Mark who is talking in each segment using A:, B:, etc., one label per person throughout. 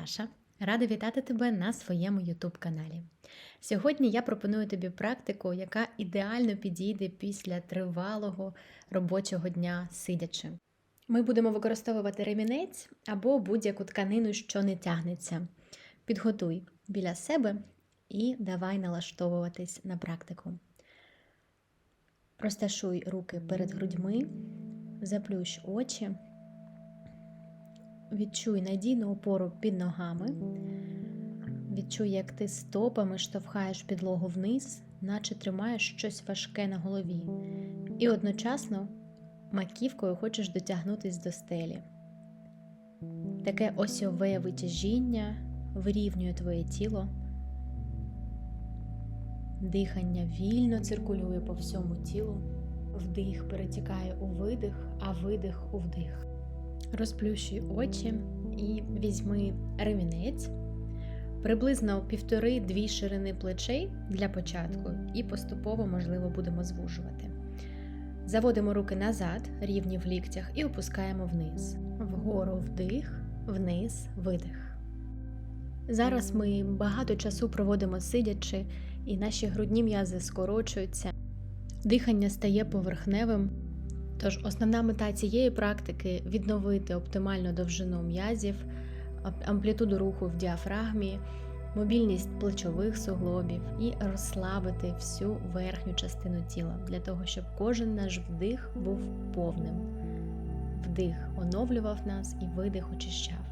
A: Даша. Рада вітати тебе на своєму YouTube каналі. Сьогодні я пропоную тобі практику, яка ідеально підійде після тривалого робочого дня сидячи. Ми будемо використовувати ремінець або будь-яку тканину, що не тягнеться. Підготуй біля себе і давай налаштовуватись на практику. Розташуй руки перед грудьми, заплющ очі. Відчуй надійну опору під ногами. Відчуй, як ти стопами штовхаєш підлогу вниз, наче тримаєш щось важке на голові. І одночасно маківкою хочеш дотягнутись до стелі. Таке осьове витяжіння вирівнює твоє тіло. Дихання вільно циркулює по всьому тілу. Вдих перетікає у видих, а видих у вдих. Розплющуй очі і візьми ремінець приблизно півтори-дві ширини плечей для початку, і поступово, можливо, будемо звужувати. Заводимо руки назад, рівні в ліктях, і опускаємо вниз. Вгору вдих, вниз, видих. Зараз ми багато часу проводимо сидячи, і наші грудні м'язи скорочуються. Дихання стає поверхневим. Тож основна мета цієї практики відновити оптимальну довжину м'язів, амплітуду руху в діафрагмі, мобільність плечових суглобів і розслабити всю верхню частину тіла для того, щоб кожен наш вдих був повним. Вдих оновлював нас і видих очищав.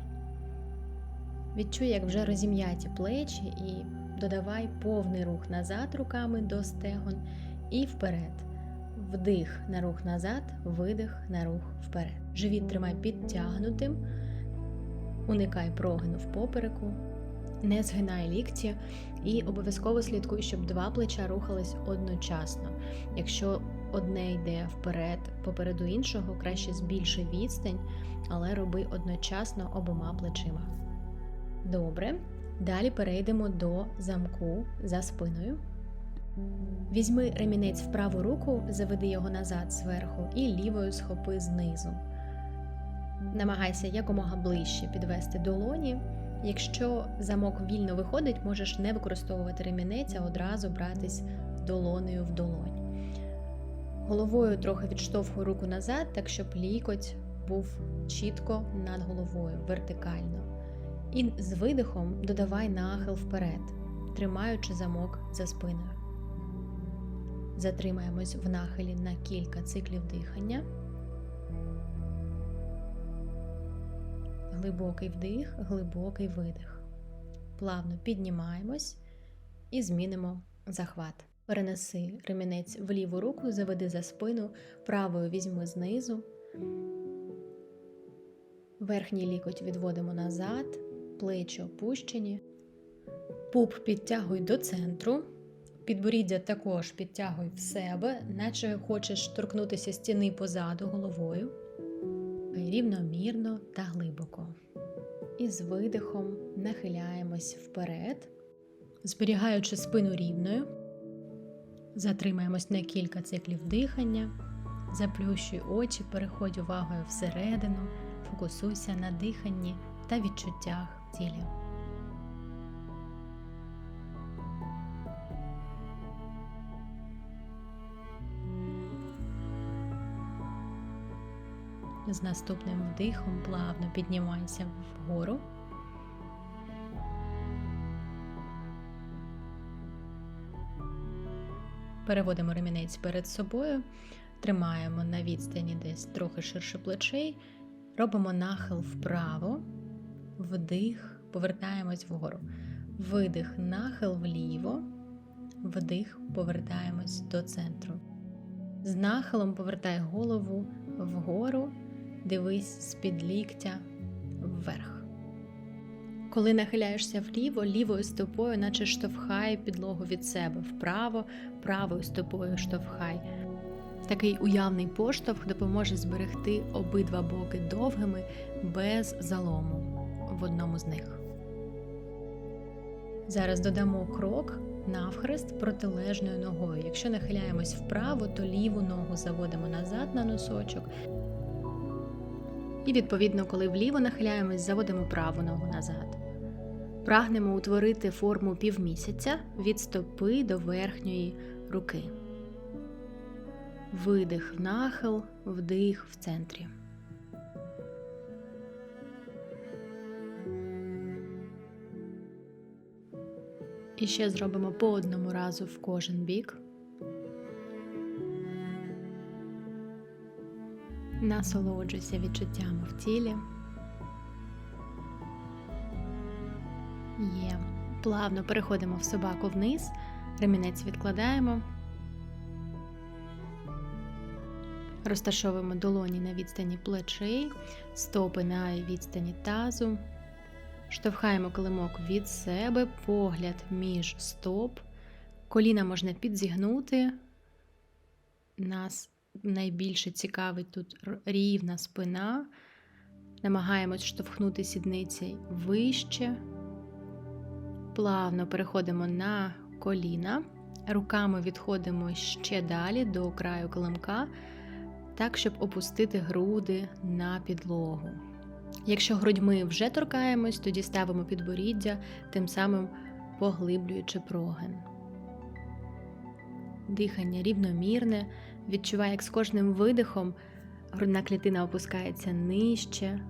A: Відчуй, як вже розім'яті плечі, і додавай повний рух назад руками до стегон і вперед. Вдих на рух назад, видих на рух вперед. Живіт тримай підтягнутим, уникай прогину в попереку, не згинай лікті і обов'язково слідкуй, щоб два плеча рухались одночасно. Якщо одне йде вперед, попереду іншого, краще збільши відстань, але роби одночасно обома плечима. Добре. Далі перейдемо до замку за спиною. Візьми ремінець в праву руку, заведи його назад зверху і лівою схопи знизу. Намагайся якомога ближче підвести долоні. Якщо замок вільно виходить, можеш не використовувати ремінець, а одразу братись долонею в долонь. Головою трохи відштовхуй руку назад, так щоб лікоть був чітко над головою, вертикально. І з видихом додавай нахил вперед, тримаючи замок за спиною. Затримаємось в нахилі на кілька циклів дихання. Глибокий вдих, глибокий видих. Плавно піднімаємось і змінимо захват. Перенеси ремінець в ліву руку, заведи за спину, правою візьми знизу. Верхній лікоть відводимо назад, плечі опущені. Пуп підтягуй до центру. Підборіддя також підтягуй в себе, наче хочеш торкнутися стіни позаду головою. Рівномірно та глибоко. І з видихом нахиляємось вперед, зберігаючи спину рівною. Затримаємось на кілька циклів дихання, заплющуй очі, переходь увагою всередину, фокусуйся на диханні та відчуттях в тілі. З наступним вдихом плавно піднімайся вгору. Переводимо ремінець перед собою, тримаємо на відстані десь трохи ширше плечей, робимо нахил вправо, вдих, повертаємось вгору. Видих, нахил вліво, вдих, повертаємось до центру. З нахилом повертай голову вгору дивись з-під ліктя вверх. Коли нахиляєшся вліво, лівою стопою, наче штовхай підлогу від себе вправо, правою стопою штовхай. Такий уявний поштовх допоможе зберегти обидва боки довгими без залому в одному з них. Зараз додамо крок навхрест протилежною ногою. Якщо нахиляємось вправо, то ліву ногу заводимо назад на носочок І відповідно, коли вліво нахиляємось, заводимо праву ногу назад. Прагнемо утворити форму півмісяця від стопи до верхньої руки. Видих в нахил, вдих в центрі. І ще зробимо по одному разу в кожен бік. Насолоджуйся відчуттями в тілі. Є. Плавно переходимо в собаку вниз, ремінець відкладаємо, розташовуємо долоні на відстані плечей, стопи на відстані тазу, штовхаємо килимок від себе, погляд між стоп, коліна можна підзігнути. Нас найбільше цікавить тут рівна спина. Намагаємось штовхнути сідниці вище. Плавно переходимо на коліна, руками відходимо ще далі до краю килимка, так, щоб опустити груди на підлогу. Якщо грудьми вже торкаємось, тоді ставимо підборіддя, тим самим поглиблюючи прогин. Дихання рівномірне, відчуває, як з кожним видихом грудна клітина опускається нижче.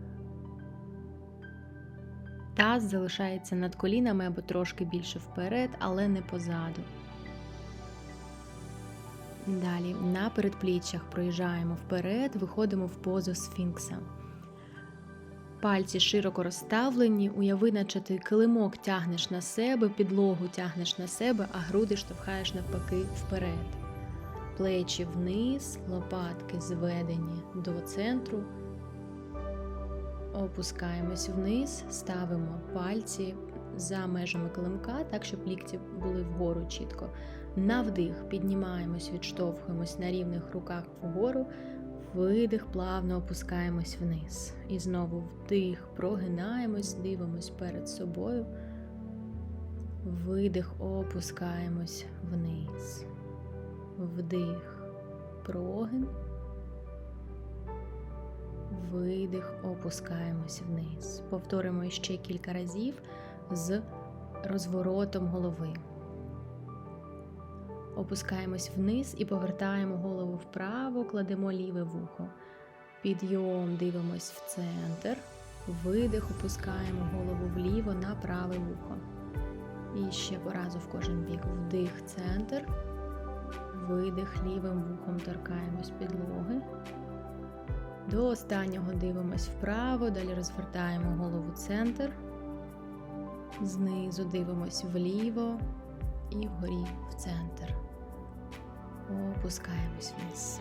A: Таз залишається над колінами або трошки більше вперед, але не позаду. Далі на передпліччях проїжджаємо вперед, виходимо в позу сфінкса. Пальці широко розставлені, уяви, наче ти килимок тягнеш на себе, підлогу тягнеш на себе, а груди штовхаєш навпаки вперед. Плечі вниз, лопатки зведені до центру. Опускаємось вниз, ставимо пальці за межами килимка, так, щоб лікті були вгору чітко. На вдих піднімаємось, відштовхуємось на рівних руках вгору, видих, плавно опускаємось вниз. І знову вдих, прогинаємось, дивимось перед собою. Видих, опускаємось вниз. Вдих, прогин. Видих, опускаємось вниз. Повторимо ще кілька разів з розворотом голови. Опускаємось вниз і повертаємо голову вправо, кладемо ліве вухо. Підйом дивимось в центр. Видих, опускаємо голову вліво на праве вухо. І ще по разу в кожен бік. Вдих, центр. Видих, лівим вухом торкаємось підлоги. До останнього дивимось вправо, далі розвертаємо голову центр. Знизу дивимось вліво і вгорі в центр. Опускаємось вниз.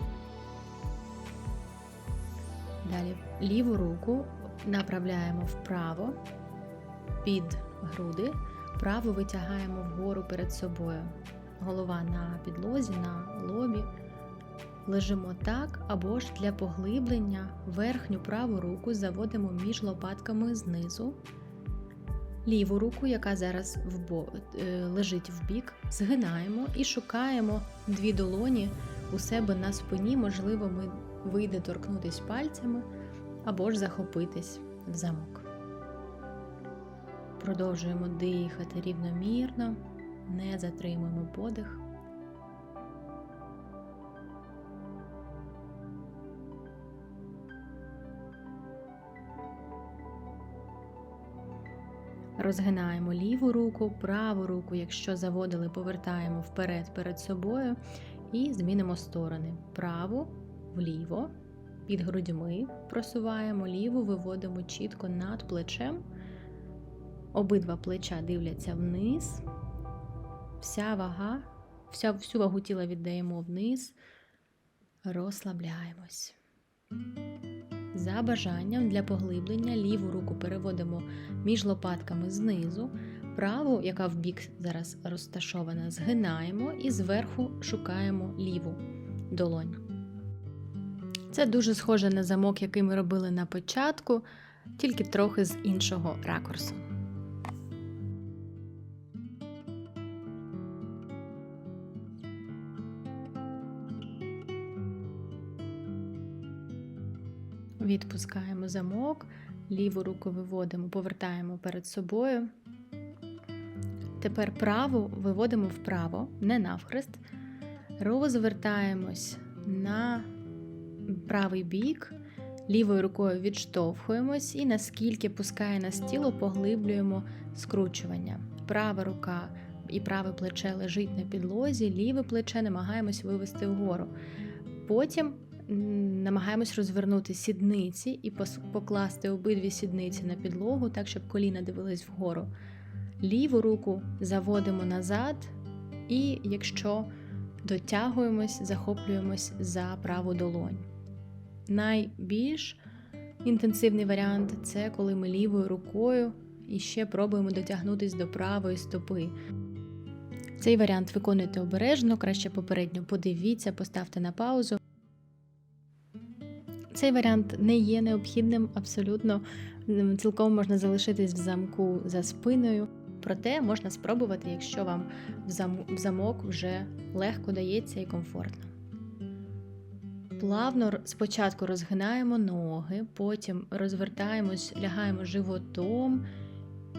A: Далі ліву руку направляємо вправо під груди, праву витягаємо вгору перед собою. Голова на підлозі, на лобі. Лежимо так, або ж для поглиблення верхню праву руку заводимо між лопатками знизу. Ліву руку, яка зараз в е, лежить в бік, згинаємо і шукаємо дві долоні у себе на спині, можливо, ми вийде торкнутися пальцями або ж захопитись в замок. Продовжуємо дихати рівномірно, не затримуємо подих. Розгинаємо ліву руку, праву руку, якщо заводили, повертаємо вперед перед собою і змінимо сторони. Праву вліво, під грудьми просуваємо, ліву виводимо чітко над плечем. Обидва плеча дивляться вниз. Вся вага, вся, всю вагу тіла віддаємо вниз, розслабляємось. За бажанням для поглиблення ліву руку переводимо між лопатками знизу, праву, яка в бік зараз розташована, згинаємо і зверху шукаємо ліву долонь. Це дуже схоже на замок, який ми робили на початку, тільки трохи з іншого ракурсу. Відпускаємо замок, ліву руку виводимо, повертаємо перед собою. Тепер праву виводимо вправо, не навхрест. Розвертаємось на правий бік, лівою рукою відштовхуємось і наскільки пускає нас тіло, поглиблюємо скручування. Права рука і праве плече лежить на підлозі, ліве плече намагаємось вивести вгору. Потім намагаємось розвернути сідниці і покласти обидві сідниці на підлогу, так, щоб коліна дивились вгору. Ліву руку заводимо назад, і якщо дотягуємось, захоплюємось за праву долонь. Найбільш інтенсивний варіант це коли ми лівою рукою і ще пробуємо дотягнутися до правої стопи. Цей варіант виконуйте обережно, краще попередньо подивіться, поставте на паузу. Цей варіант не є необхідним, абсолютно цілком можна залишитись в замку за спиною. Проте можна спробувати, якщо вам в замок вже легко дається і комфортно. Плавно спочатку розгинаємо ноги, потім розвертаємось, лягаємо животом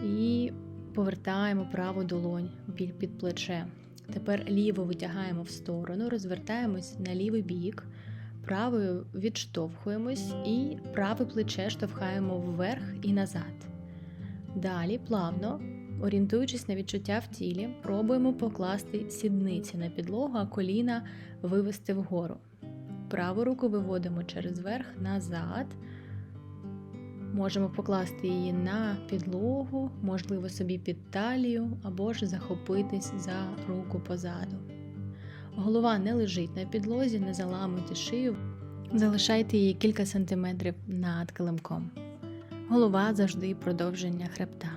A: і повертаємо праву долонь під плече. Тепер ліву витягаємо в сторону, розвертаємось на лівий бік, правою відштовхуємось і праве плече штовхаємо вверх і назад. Далі плавно, орієнтуючись на відчуття в тілі, пробуємо покласти сідниці на підлогу, а коліна вивести вгору. Праву руку виводимо через верх назад. Можемо покласти її на підлогу, можливо, собі під талію, або ж захопитись за руку позаду. Голова не лежить на підлозі, не заламуйте шию, залишайте її кілька сантиметрів над килимком. Голова завжди продовження хребта.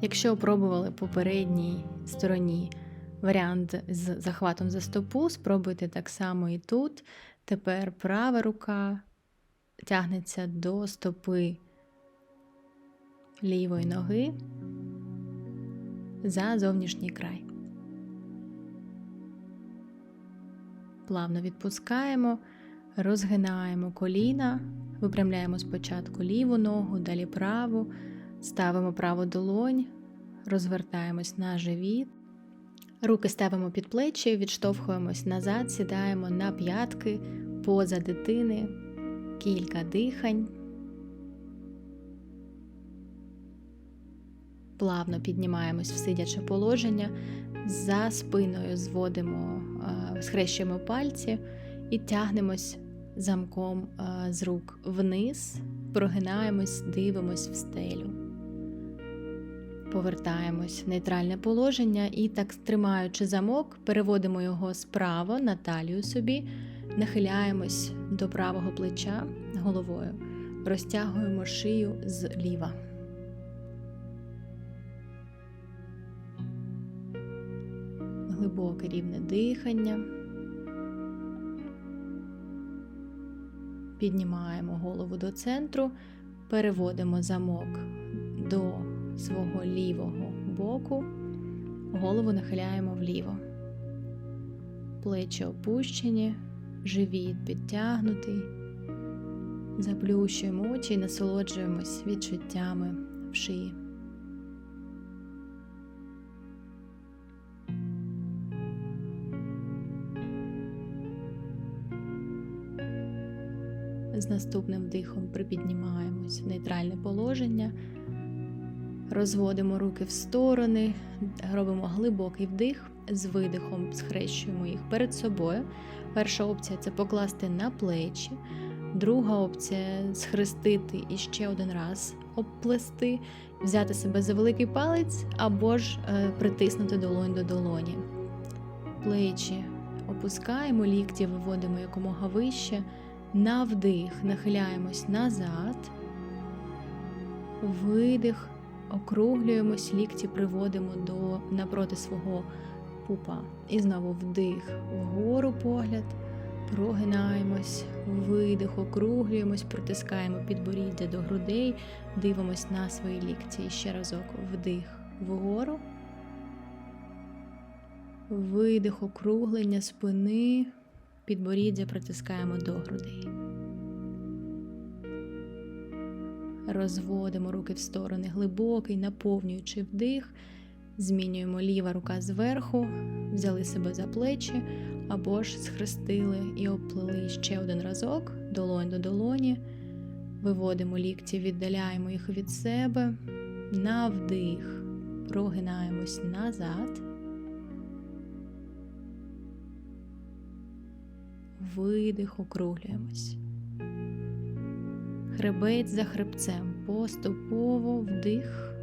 A: Якщо пробували попередній стороні варіант з захватом за стопу, спробуйте так само і тут. Тепер права рука тягнеться до стопи лівої ноги за зовнішній край. Плавно відпускаємо, розгинаємо коліна, випрямляємо спочатку ліву ногу, далі праву, ставимо праву долонь, розвертаємось на живіт. Руки ставимо під плечі, відштовхуємось назад, сідаємо на п'ятки поза дитини, кілька дихань. Плавно піднімаємось в сидяче положення, за спиною зводимо, схрещуємо пальці і тягнемось замком е, з рук вниз, прогинаємось, дивимось в стелю. Повертаємось в нейтральне положення і, так тримаючи замок, переводимо його справа на талію собі, нахиляємось до правого плеча головою, розтягуємо шию зліва. Глибоке рівне дихання. Піднімаємо голову до центру, переводимо замок до свого лівого боку, голову нахиляємо вліво. Плечі опущені, живіт підтягнутий. Заплющуємо очі і насолоджуємось відчуттями в шиї. З наступним вдихом припіднімаємось в нейтральне положення, розводимо руки в сторони, робимо глибокий вдих, з видихом схрещуємо їх перед собою. Перша опція це покласти на плечі, друга опція схрестити і ще один раз обплести, взяти себе за великий палець або ж е, притиснути долонь до долоні. Плечі опускаємо, лікті виводимо якомога вище. На вдих нахиляємось назад, видих, округлюємось, лікті приводимо до напроти свого пупа. І знову вдих, вгору погляд, прогинаємось, видих, округлюємось, притискаємо підборіддя до грудей, дивимось на свої лікті. І ще разок вдих вгору, видих, округлення спини підборіддя притискаємо до грудей. Розводимо руки в сторони глибокий, наповнюючи вдих. Змінюємо ліва рука зверху, взяли себе за плечі або ж схрестили і оплели ще один разок, долонь до долоні. Виводимо лікті, віддаляємо їх від себе. На вдих. Прогинаємось назад. Видих, округлюємось. Хребець за хребцем. Поступово вдих.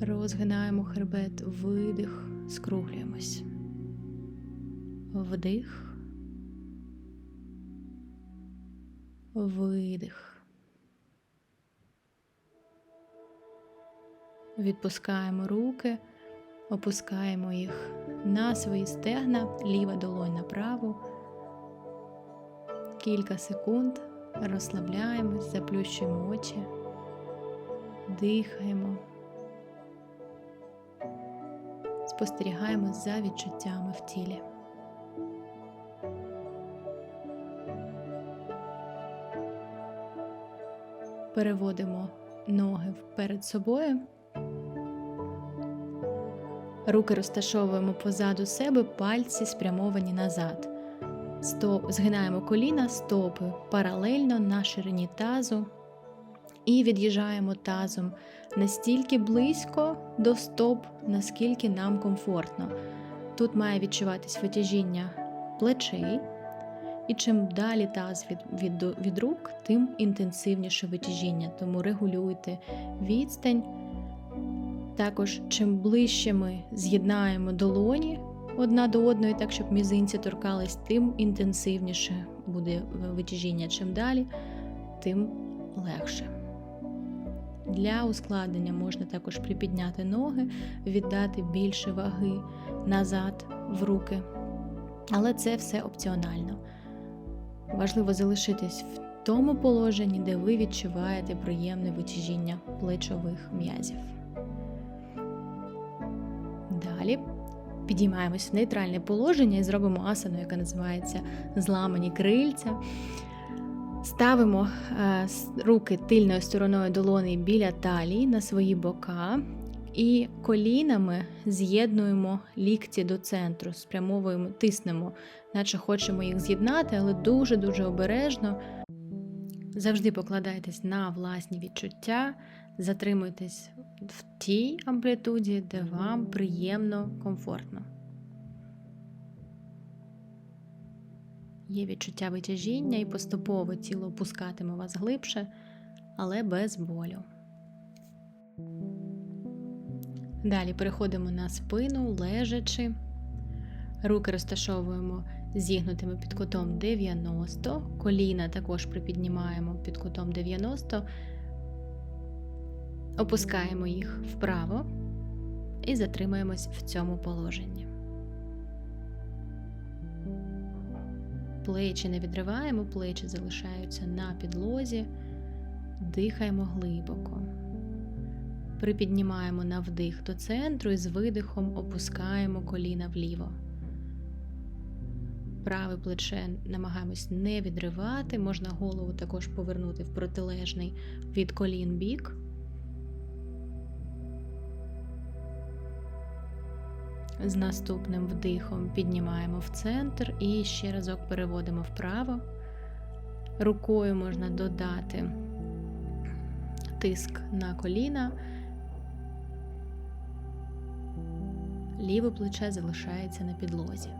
A: Розгинаємо хребет, видих, скруглюємось. Вдих. Видих. Відпускаємо руки, опускаємо їх на свої стегна, ліва долонь на праву. Кілька секунд розслабляємось, заплющуємо очі, дихаємо, спостерігаємо за відчуттями в тілі. Переводимо ноги перед собою. Руки розташовуємо позаду себе, пальці спрямовані назад. Стоп, згинаємо коліна, стопи паралельно на ширині тазу і від'їжджаємо тазом настільки близько до стоп, наскільки нам комфортно. Тут має відчуватись витяжіння плечей, і чим далі таз від, від, від рук, тим інтенсивніше витяжіння. Тому регулюйте відстань. Також, чим ближче ми з'єднаємо долоні одна до одної, так щоб мізинці торкались, тим інтенсивніше буде витяжіння. Чим далі, тим легше. Для ускладнення можна також припідняти ноги, віддати більше ваги назад в руки. Але це все опціонально. Важливо залишитись в тому положенні, де ви відчуваєте приємне витяжіння плечових м'язів. Далі підіймаємось в нейтральне положення і зробимо асану, яка називається зламані крильця. Ставимо е, руки тильною стороною долони біля талії на свої бока. І колінами з'єднуємо лікті до центру, спрямовуємо, тиснемо, наче хочемо їх з'єднати, але дуже-дуже обережно. Завжди покладайтесь на власні відчуття, затримуйтесь в тій амплітуді, де вам приємно, комфортно. Є відчуття витяжіння і поступово тіло опускатиме вас глибше, але без болю. Далі переходимо на спину, лежачи. Руки розташовуємо зігнутими під кутом 90, коліна також припіднімаємо під кутом 90, опускаємо їх вправо і затримаємось в цьому положенні. Плечі не відриваємо, плечі залишаються на підлозі, дихаємо глибоко. Припіднімаємо на вдих до центру і з видихом опускаємо коліна вліво. Праве плече намагаємось не відривати, можна голову також повернути в протилежний від колін бік. З наступним вдихом піднімаємо в центр і ще разок переводимо вправо. Рукою можна додати тиск на коліна. Ліве плече залишається на підлозі.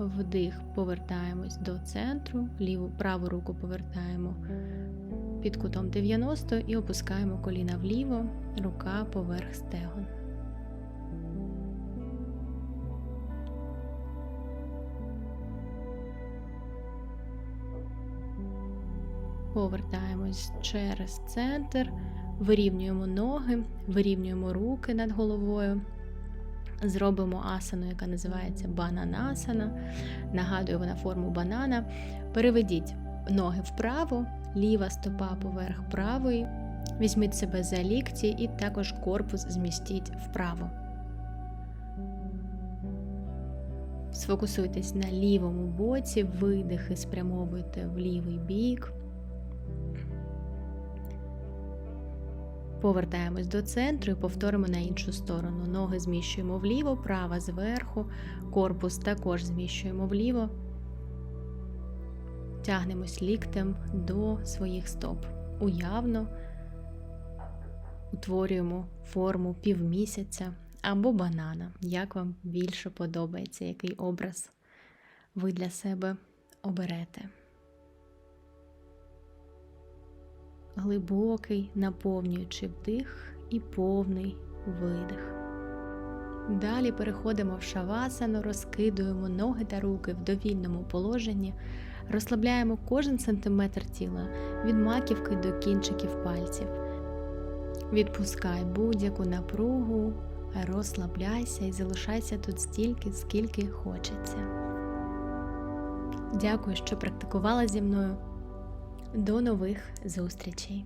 A: Вдих, повертаємось до центру, ліву праву руку повертаємо під кутом 90 і опускаємо коліна вліво, рука поверх стегон. Повертаємось через центр, вирівнюємо ноги, вирівнюємо руки над головою. Зробимо асану, яка називається бананасана. Нагадую вона форму банана. Переведіть ноги вправо, ліва стопа поверх правої. Візьміть себе за лікті і також корпус змістіть вправо. Сфокусуйтесь на лівому боці, видихи спрямовуйте в лівий бік. Повертаємось до центру і повторимо на іншу сторону. Ноги зміщуємо вліво, права зверху, корпус також зміщуємо вліво. Тягнемось ліктем до своїх стоп. Уявно утворюємо форму півмісяця або банана, як вам більше подобається, який образ ви для себе оберете. Глибокий, наповнюючий вдих і повний видих. Далі переходимо в шавасану, розкидуємо ноги та руки в довільному положенні, розслабляємо кожен сантиметр тіла від маківки до кінчиків пальців. Відпускай будь-яку напругу, розслабляйся і залишайся тут стільки, скільки хочеться. Дякую, що практикувала зі мною. До нових зустрічей!